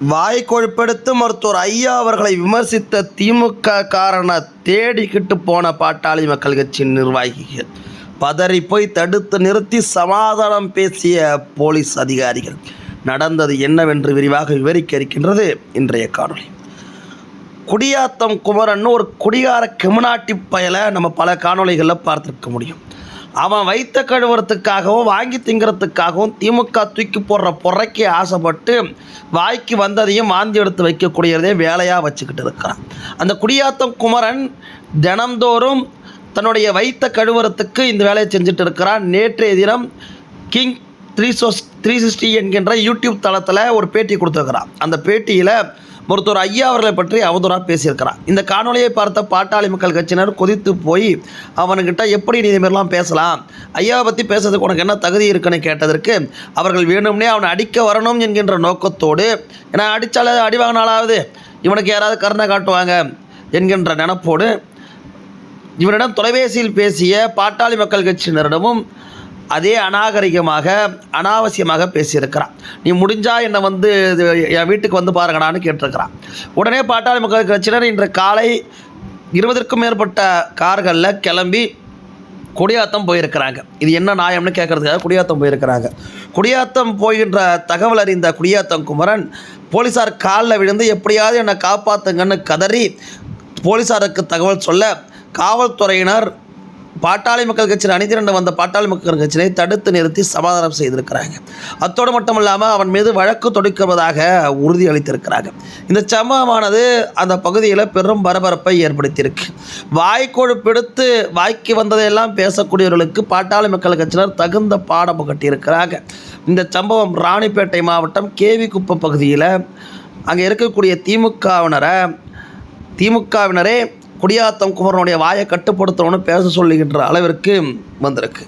வாய் கொழுப்பெடுத்து மருத்துவர் ஐயா அவர்களை விமர்சித்த திமுக காரண தேடிக்கிட்டு போன பாட்டாளி மக்கள் கட்சியின் நிர்வாகிகள் பதறி போய் தடுத்து நிறுத்தி சமாதானம் பேசிய போலீஸ் அதிகாரிகள். நடந்தது என்னவென்று விரிவாக விவரிக்க இருக்கின்றது இன்றைய காணொளி. குடியாத்தம் குமரன் ஒரு குடிகார கிமனாட்டி பயலை நம்ம பல காணொளிகளில் பார்த்துருக்க முடியும். அவன் வைத்த கழுவுறதுக்காகவும் வாங்கி திங்கிறதுக்காகவும் திமுக தூக்கி போடுற பொறைக்கு ஆசைப்பட்டு வாய்க்கு வந்ததையும் வாந்தி எடுத்து வைக்கக்கூடியதே வேலையாக வச்சுக்கிட்டு இருக்கிறான். அந்த குடியாத்தம் குமரன் தினந்தோறும் தன்னுடைய வைத்த கழுவுறத்துக்கு இந்த வேலையை செஞ்சுட்டு இருக்கிறான். நேற்றைய தினம் king three sauce three sixty என்கின்ற யூடியூப் தளத்தில் ஒரு பேட்டி கொடுத்துருக்கிறான். அந்த பேட்டியில் மருத்துவர் ஐயா அவர்களை பற்றி அவதூறாக பேசியிருக்கிறான் இந்த காணொலியை பார்த்த பாட்டாளி மக்கள் கட்சியினர் கொதித்து போய் அவனுக்கிட்ட எப்படி நீ இதுமாரிலாம் பேசலாம்? ஐயாவை பற்றி பேசுறதுக்கு உனக்கு என்ன தகுதி இருக்குன்னு கேட்டதற்கு அவர்கள் வேணும்னே அவனை அடிக்க வரணும் என்கின்ற நோக்கத்தோடு ஏன்னா அடித்தாலே அடி வாங்கினாலாவது இவனுக்கு யாராவது கருணை காட்டுவாங்க என்கின்ற நினப்போடு இவனிடம் தொலைபேசியில் பேசிய பாட்டாளி மக்கள் கட்சியினரிடமும் அதே அநாகரிகமாக அனாவசியமாக பேசியிருக்கிறான். நீ முடிஞ்சால் என்னை வந்து இது என் வீட்டுக்கு வந்து பாருங்கடான்னு கேட்டிருக்கிறான். உடனே பாட்டாளி மக்கள் கட்சியினர் இன்று காலை இருபதற்கும் மேற்பட்ட கார்களில் கிளம்பி குடியாத்தம் போயிருக்கிறாங்க. இது என்ன நியாயம்னு கேட்குறதுக்காக குடியாத்தம் போயிருக்கிறாங்க. குடியாத்தம் போகின்ற தகவல் அறிந்த குடியாத்தம் குமரன் போலீஸார் காலில் விழுந்து எப்படியாவது என்னை காப்பாற்றுங்கன்னு கதறி போலீஸாருக்கு தகவல் சொல்ல காவல்துறையினர் பாட்டாளி மக்கள் கட்சியில் அணிதிரண்டு வந்த பாட்டாளி மக்கள் கட்சியை தடுத்து நிறுத்தி சமாதானம் செய்திருக்கிறாங்க. அத்தோடு மட்டும் இல்லாமல் அவன் மீது வழக்கு தொடுக்குவதாக உறுதி அளித்திருக்கிறாங்க இந்த சம்பவமானது அந்த பகுதியில் பெரும் பரபரப்பை ஏற்படுத்தியிருக்கு. வாய்க்கொழுப்பெடுத்து வாய்க்கு வந்ததையெல்லாம் பேசக்கூடியவர்களுக்கு பாட்டாளி மக்கள் கட்சியினர் தகுந்த பாடம் கட்டியிருக்கிறாங்க இந்த சம்பவம் ராணிப்பேட்டை மாவட்டம் கேவிக்குப்பம் பகுதியில் அங்கே இருக்கக்கூடிய திமுகவினரை திமுகவினரே குடியாத்தம் குமரனுடைய வாயை கட்டுப்படுத்தணும்னு பேச சொல்லுகின்ற அளவிற்கு வந்திருக்கு.